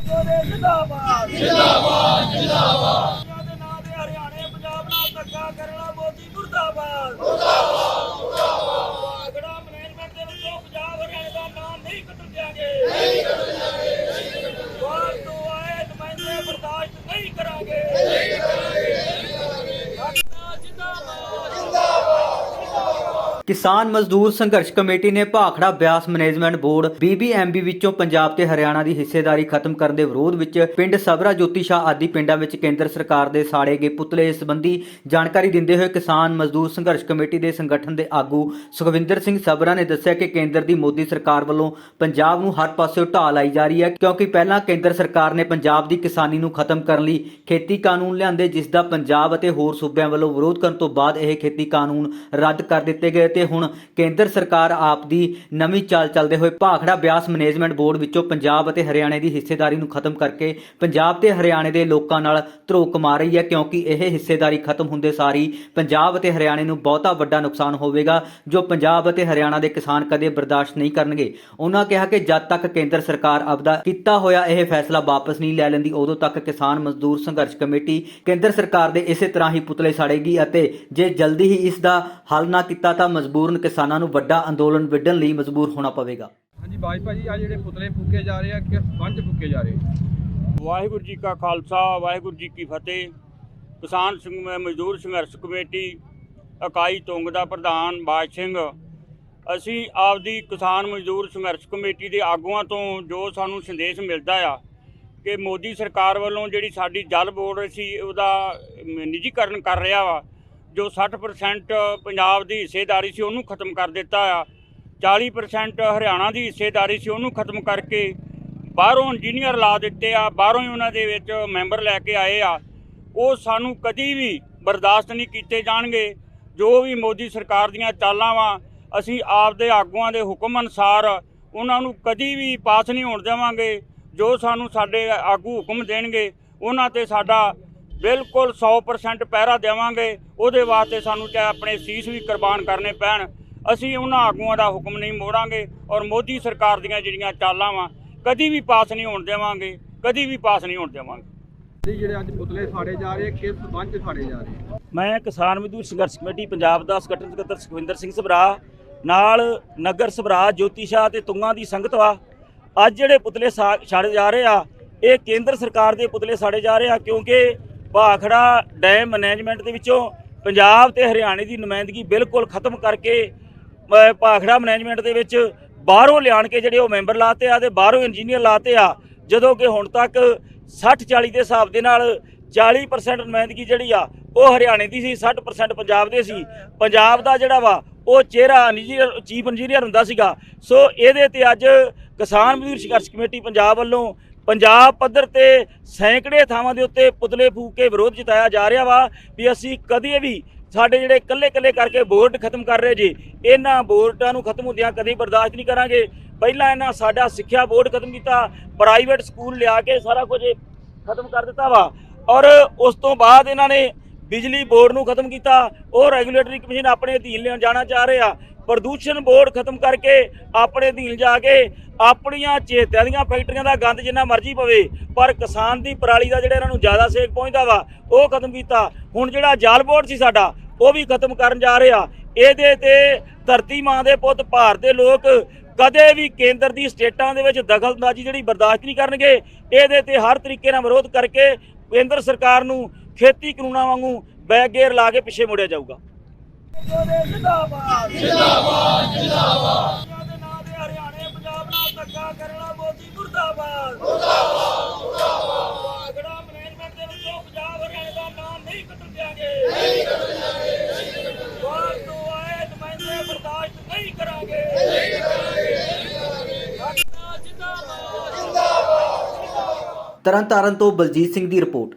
ਜੋਦੇ ਜਿੰਦਾਬਾਦ। ਜਿੰਦਾਬਾਦ ਜਿੰਦਾਬਾਦ ਦੇ ਨਾਂ ਤੇ ਹਰਿਆਣੇ ਪੰਜਾਬ ਨਾਲ ਧੱਕਾ ਕਰਨਾ ਮੋਦੀ ਮੁਰਦਾਬਾਦ ਮੁਰਦਾਬਾਦ ਮੁਰਦਾਬਾਦ ਕਿਸਾਨ ਮਜ਼ਦੂਰ ਸੰਘਰਸ਼ ਕਮੇਟੀ ਨੇ Bhakra Beas management board BBMB ਵਿੱਚੋਂ ਪੰਜਾਬ ਤੇ ਹਰਿਆਣਾ ਦੀ ਹਿੱਸੇਦਾਰੀ ਖਤਮ ਕਰਨ ਦੇ ਵਿਰੋਧ ਵਿੱਚ ਪਿੰਡ ਸਬਰਾ ਜੋਤੀ ਸ਼ਾਹ ਆਦਿ ਪਿੰਡਾਂ ਵਿੱਚ ਕੇਂਦਰ ਸਰਕਾਰ ਦੇ ਸਾੜੇ ਗਏ ਪੁਤਲੇ ਇਸ ਸੰਬੰਧੀ ਜਾਣਕਾਰੀ ਦਿੰਦੇ ਹੋਏ ਕਿਸਾਨ ਮਜ਼ਦੂਰ ਸੰਘਰਸ਼ ਕਮੇਟੀ ਦੇ ਸੰਗਠਨ ਦੇ ਆਗੂ ਸੁਖਵਿੰਦਰ ਸਿੰਘ ਸਬਰਾ ਨੇ ਦੱਸਿਆ ਕਿ ਕੇਂਦਰ ਦੀ ਮੋਦੀ ਸਰਕਾਰ ਵੱਲੋਂ ਪੰਜਾਬ ਨੂੰ ਹਰ ਪਾਸਿਓਂ ਢਾਹ ਲਾਈ ਜਾ ਰਹੀ ਹੈ ਕਿਉਂਕਿ ਪਹਿਲਾਂ ਕੇਂਦਰ ਸਰਕਾਰ ਨੇ ਪੰਜਾਬ ਦੀ ਕਿਸਾਨੀ ਨੂੰ ਖਤਮ ਕਰਨ ਲਈ ਖੇਤੀ ਕਾਨੂੰਨ ਲਿਆਂਦੇ, ਜਿਸ ਦਾ ਪੰਜਾਬ ਅਤੇ ਹੋਰ ਸੂਬਿਆਂ ਵੱਲੋਂ ਵਿਰੋਧ ਕਰਨ ਤੋਂ ਬਾਅਦ ਇਹ ਖੇਤੀ ਕਾਨੂੰਨ ਰੱਦ ਕਰ ਦਿੱਤੇ ਗਏ ਤੇ ਹੁਣ ਕੇਂਦਰ ਸਰਕਾਰ ਆਪ ਦੀ ਨਵੀਂ ਚਾਲ ਚੱਲਦੇ ਹੋਏ ਭਾਖੜਾ ਬਿਆਸ ਮੈਨੇਜਮੈਂਟ ਬੋਰਡ ਵਿੱਚੋਂ ਪੰਜਾਬ ਅਤੇ ਹਰਿਆਣੇ ਦੀ ਹਿੱਸੇਦਾਰੀ ਨੂੰ ਖਤਮ ਕਰਕੇ ਪੰਜਾਬ ਤੇ ਹਰਿਆਣੇ ਦੇ ਲੋਕਾਂ ਨਾਲ ਧਰੋਕ ਮਾਰ ਰਹੀ ਹੈ, ਕਿਉਂਕਿ ਇਹ ਹਿੱਸੇਦਾਰੀ ਖਤਮ ਹੁੰਦੇ ਸਾਰੀ ਪੰਜਾਬ ਅਤੇ ਹਰਿਆਣੇ ਨੂੰ ਬਹੁਤਾ ਵੱਡਾ ਨੁਕਸਾਨ ਹੋਵੇਗਾ, ਜੋ ਪੰਜਾਬ ਅਤੇ ਹਰਿਆਣਾ ਦੇ ਕਿਸਾਨ ਕਦੇ ਬਰਦਾਸ਼ਤ ਨਹੀਂ ਕਰਨਗੇ। ਉਹਨਾਂ ਕਿਹਾ ਕਿ ਜਦ ਤੱਕ ਕੇਂਦਰ ਸਰਕਾਰ ਆਪਦਾ ਕੀਤਾ ਹੋਇਆ ਇਹ ਫੈਸਲਾ ਵਾਪਸ ਨਹੀਂ ਲੈ ਲੈਂਦੀ, ਉਦੋਂ ਤੱਕ ਕਿਸਾਨ ਮਜ਼ਦੂਰ ਸੰਘਰਸ਼ ਕਮੇਟੀ ਕੇਂਦਰ ਸਰਕਾਰ ਦੇ ਇਸੇ ਤਰ੍ਹਾਂ ਹੀ ਪੁਤਲੇ ਸਾੜੇਗੀ ਅਤੇ ਜੇ ਜਲਦੀ ਹੀ ਇਸ ਦਾ ਹੱਲ ਨਾ ਕੀਤਾ ਤਾਂ ਮਜਬੂਰਨ ਕਿਸਾਨਾਂ ਨੂੰ ਵੱਡਾ ਅੰਦੋਲਨ ਵਿੱਢਣ ਲਈ ਮਜਬੂਰ ਹੋਣਾ ਪਵੇਗਾ। ਹਾਂਜੀ ਬਾਜਪਾ ਜੀ ਆ ਜਿਹੜੇ ਪੁਤਲੇ ਫੂਕੇ ਜਾ ਰਹੇ ਆ ਕਿ ਪੰਜ ਫੂਕੇ ਜਾ ਰਹੇ ਵਾਹਿਗੁਰੂ ਜੀ ਕਾ ਖਾਲਸਾ ਵਾਹਿਗੁਰੂ ਜੀ ਕੀ ਫਤਿਹ। ਕਿਸਾਨ ਸੰਘ ਮਜ਼ਦੂਰ ਸੰਘਰਸ਼ ਕਮੇਟੀ ਇਕਾਈ ਤੁੰਗ ਦਾ ਪ੍ਰਧਾਨ ਬਾਜ ਸਿੰਘ। ਅਸੀਂ ਆਪਦੀ ਕਿਸਾਨ ਮਜ਼ਦੂਰ ਸੰਘਰਸ਼ ਕਮੇਟੀ ਦੇ ਆਗੂਆਂ ਤੋਂ ਜੋ ਸਾਨੂੰ ਸੰਦੇਸ਼ ਮਿਲਦਾ ਆ ਕਿ ਮੋਦੀ ਸਰਕਾਰ ਵੱਲੋਂ ਜਿਹੜੀ ਸਾਡੀ ਜਲ ਬੋਰਡ ਸੀ ਉਹਦਾ ਨਿੱਜੀਕਰਨ ਕਰ ਰਿਹਾ ਵਾ। ਜੋ 60% ਪੰਜਾਬ ਦੀ ਹਿੱਸੇਦਾਰੀ ਸੀ ਉਹਨੂੰ ਖਤਮ ਕਰ ਦਿੱਤਾ ਆ। 40% ਹਰਿਆਣਾ ਦੀ ਹਿੱਸੇਦਾਰੀ ਸੀ ਉਹਨੂੰ ਖਤਮ ਕਰਕੇ ਬਾਹਰੋਂ ਇੰਜੀਨੀਅਰ ਲਾ ਦਿੱਤੇ ਆ, ਬਾਹਰੋਂ ਹੀ ਉਹਨਾਂ ਦੇ ਵਿੱਚ ਮੈਂਬਰ ਲੈ ਕੇ ਆਏ ਆ। ਉਹ ਸਾਨੂੰ ਕਦੀ ਵੀ ਬਰਦਾਸ਼ਤ ਨਹੀਂ ਕੀਤੇ ਜਾਣਗੇ। ਜੋ ਵੀ ਮੋਦੀ ਸਰਕਾਰ ਦੀਆਂ ਚਾਲਾਂ ਵਾ, ਅਸੀਂ ਆਪਦੇ ਆਗੂਆਂ ਦੇ ਹੁਕਮ ਅਨੁਸਾਰ ਉਹਨਾਂ ਨੂੰ ਕਦੀ ਵੀ ਪਾਸ ਨਹੀਂ ਹੋਣ ਦੇਵਾਂਗੇ। ਜੋ ਸਾਨੂੰ ਸਾਡੇ ਆਗੂ ਹੁਕਮ ਦੇਣਗੇ, ਉਹਨਾਂ ਤੇ ਸਾਡਾ ਬਿਲਕੁਲ 100% ਪਹਿਰਾ ਦੇਵਾਂਗੇ। ਉਹਦੇ ਵਾਸਤੇ ਸਾਨੂੰ ਚਾਹੇ ਆਪਣੇ ਸੀਸ ਵੀ ਕੁਰਬਾਨ ਕਰਨੇ ਪੈਣ। ਅਸੀਂ ਉਹਨਾਂ ਆਗੂਆਂ ਦਾ ਹੁਕਮ ਨਹੀਂ ਮੋੜਾਂਗੇ ਔਰ ਮੋਦੀ ਸਰਕਾਰ ਦੀਆਂ ਜਿਹੜੀਆਂ ਚਾਲਾਂ ਵਾ ਕਦੀ ਵੀ ਪਾਸ ਨਹੀਂ ਹੋਣ ਦੇਵਾਂਗੇ ਕਦੀ ਵੀ ਪਾਸ ਨਹੀਂ ਹੋਣ ਦੇਵਾਂਗੇ। ਜੀ ਜਿਹੜੇ ਅੱਜ ਪੁਤਲੇ ਸਾੜੇ ਜਾ ਰਹੇ ਕਿਸ ਪੰਜ ਸਾੜੇ ਜਾ ਰਹੇ? ਮੈਂ ਕਿਸਾਨ ਮਜ਼ਦੂਰ ਸੰਘਰਸ਼ ਕਮੇਟੀ ਪੰਜਾਬ ਦਾ ਸਕੱਤਰ ਸਕੱਤਰ ਸੁਖਵਿੰਦਰ ਸਿੰਘ ਸਭਰਾ ਨਾਲ ਨਗਰ ਸਭਰਾ ਜੋਤੀ ਸ਼ਾਹ ਤੇ ਤੁੰਗਾ ਦੀ ਸੰਗਤ ਵਾ। ਅੱਜ ਜਿਹੜੇ ਪੁਤਲੇ ਸਾ- ਸਾੜੇ ਜਾ ਰਹੇ ਆ ਇਹ ਕੇਂਦਰ ਸਰਕਾਰ ਦੇ ਪੁਤਲੇ ਸਾੜੇ ਜਾ ਰਹੇ ਆ ਕਿਉਂਕਿ ਭਾਖੜਾ ਡੈਮ ਮੈਨੇਜਮੈਂਟ ਦੇ ਵਿੱਚੋਂ ਪੰਜਾਬ ਤੇ ਹਰਿਆਣੇ ਦੀ ਨੁਮਾਇੰਦਗੀ ਬਿਲਕੁਲ ਖਤਮ ਕਰਕੇ ਭਾਖੜਾ ਮੈਨੇਜਮੈਂਟ ਦੇ ਵਿੱਚ ਬਾਹਰੋਂ ਲਿਆਣ ਕੇ ਜਿਹੜੇ ਉਹ ਮੈਂਬਰ ਲਾਤੇ ਆ ਤੇ ਬਾਹਰੋਂ ਇੰਜੀਨੀਅਰ ਲਾਤੇ ਆ, ਜਦੋਂ ਕਿ ਹੁਣ ਤੱਕ 60 40 ਦੇ ਹਿਸਾਬ ਦੇ ਨਾਲ 40% ਨੁਮਾਇੰਦਗੀ ਜਿਹੜੀ ਆ, ਉਹ ਹਰਿਆਣੇ ਦੀ ਸੀ 60% ਪੰਜਾਬ ਦੇ ਸੀ। ਪੰਜਾਬ ਦਾ ਜਿਹੜਾ ਵਾ, ਉਹ ਚਿਹਰਾ ਇੰਜੀਨੀਅਰ ਚੀਫ ਇੰਜੀਨੀਅਰ ਹੁੰਦਾ ਸੀਗਾ। ਸੋ ਇਹਦੇ ਤੇ ਅੱਜ ਕਿਸਾਨ ਮਜ਼ਦੂਰ ਸੰਘਰਸ਼ ਕਮੇਟੀ ਪੰਜਾਬ ਵੱਲੋਂ ਪੰਜਾਬ ਪੱਧਰ ਤੇ ਸੈਂਕੜੇ ਥਾਵਾਂ ਦੇ ਉੱਤੇ ਪੁਤਲੇ ਫੂਕ ਕੇ ਵਿਰੋਧ ਜਤਾਇਆ ਜਾ ਰਿਹਾ ਵਾ ਵੀ ਅਸੀਂ ਕਦੇ ਵੀ ਸਾਡੇ ਜਿਹੜੇ ਕੱਲੇ ਕੱਲੇ ਕਰਕੇ ਬੋਰਡ ਖਤਮ ਕਰ ਰਹੇ ਜੀ, ਇਹਨਾਂ ਬੋਰਡਾਂ ਨੂੰ ਖਤਮ ਹੁੰਦਿਆਂ ਕਦੇ ਬਰਦਾਸ਼ਤ ਨਹੀਂ ਕਰਾਂਗੇ। ਪਹਿਲਾਂ ਇਹਨਾਂ ਸਾਡਾ ਸਿੱਖਿਆ ਬੋਰਡ ਖਤਮ ਕੀਤਾ, ਪ੍ਰਾਈਵੇਟ ਸਕੂਲ ਲਿਆ ਕੇ ਸਾਰਾ ਕੁਝ ਖਤਮ ਕਰ ਦਿੱਤਾ ਵਾ। ਔਰ ਉਸ ਤੋਂ ਬਾਅਦ ਇਹਨਾਂ ਨੇ ਬਿਜਲੀ ਬੋਰਡ ਨੂੰ ਖਤਮ ਕੀਤਾ, ਉਹ ਰੈਗੂਲੇਟਰੀ ਕਮਿਸ਼ਨ ਆਪਣੇ ਅਧੀਨ ਲਿਆਉਣ ਜਾਣਾ ਚਾਹ ਰਹੇ ਆ। ਪ੍ਰਦੂਸ਼ਣ ਬੋਰਡ ਖਤਮ ਕਰਕੇ ਆਪਣੇ ਅਧੀਨ ਜਾ ਕੇ ਆਪਣੀਆਂ ਚੇਤਿਆਂ ਦੀਆਂ ਫੈਕਟਰੀਆਂ ਦਾ ਗੰਦ ਜਿੰਨਾ ਮਰਜ਼ੀ ਪਵੇ, ਪਰ ਕਿਸਾਨ ਦੀ ਪਰਾਲੀ ਦਾ ਜਿਹੜਾ ਇਹਨਾਂ ਨੂੰ ਜ਼ਿਆਦਾ ਸੇਕ ਪਹੁੰਚਦਾ ਵਾ, ਉਹ ਖਤਮ ਕੀਤਾ। ਹੁਣ ਜਿਹੜਾ ਜਾਲ ਬੋਰਡ ਸੀ ਸਾਡਾ, ਉਹ ਵੀ ਖਤਮ ਕਰਨ ਜਾ ਰਿਹਾ। ਇਹਦੇ ਤੇ ਧਰਤੀ ਮਾਂ ਦੇ ਪੁੱਤ ਭਾਰਤ ਦੇ ਲੋਕ ਕਦੇ ਵੀ ਕੇਂਦਰ ਦੀ ਸਟੇਟਾਂ ਦੇ ਵਿੱਚ ਦਖਲਅੰਦਾਜ਼ੀ ਜਿਹੜੀ ਬਰਦਾਸ਼ਤ ਨਹੀਂ ਕਰਨਗੇ, ਇਹਦੇ ਤੇ ਹਰ ਤਰੀਕੇ ਨਾਲ ਵਿਰੋਧ ਕਰਕੇ ਕੇਂਦਰ ਸਰਕਾਰ ਨੂੰ ਖੇਤੀ ਕਾਨੂੰਨਾਂ ਵਾਂਗੂ ਬੈਕ ਲਾ ਕੇ ਪਿੱਛੇ ਮੋੜਿਆ ਜਾਊਗਾ। ਜਿੰਦਾਬਾਦ ਜਿੰਦਾਬਾਦ ਜਿੰਦਾਬਾਦ ਦੇ ਨਾਂ ਤੇ ਹਰਿਆਣੇ ਪੰਜਾਬ ਨਾਲ ਧੱਕਾ ਕਰਨਾ ਮੋਦੀ ਮੁਰਦਾਬਾਦ ਮੁਰਦਾਬਾਦ ਮੁਰਦਾਬਾਦ ਅਗੜਾ ਮੈਨੇਜਮੈਂਟ ਦੇ ਵਿੱਚੋਂ ਪੰਜਾਬ ਹਰਿਆਣੇ ਦਾ ਨਾਮ ਨਹੀਂ ਕੱਟਣ ਦਿਆਂਗੇ ਨਹੀਂ ਕੱਟਣ ਦਿਆਂਗੇ ਬਾਹਰ ਤੋਂ ਆਏ ਨੁਮਾਇੰਦੇ ਬਰਦਾਸ਼ਤ ਨਹੀਂ ਕਰਾਂਗੇ ਨਹੀਂ ਕਰਾਂਗੇ ਜਿੰਦਾਬਾਦ ਜਿੰਦਾਬਾਦ ਤਰਨਤਾਰਨ ਤੋਂ ਬਲਜੀਤ ਸਿੰਘ ਦੀ ਰਿਪੋਰਟ।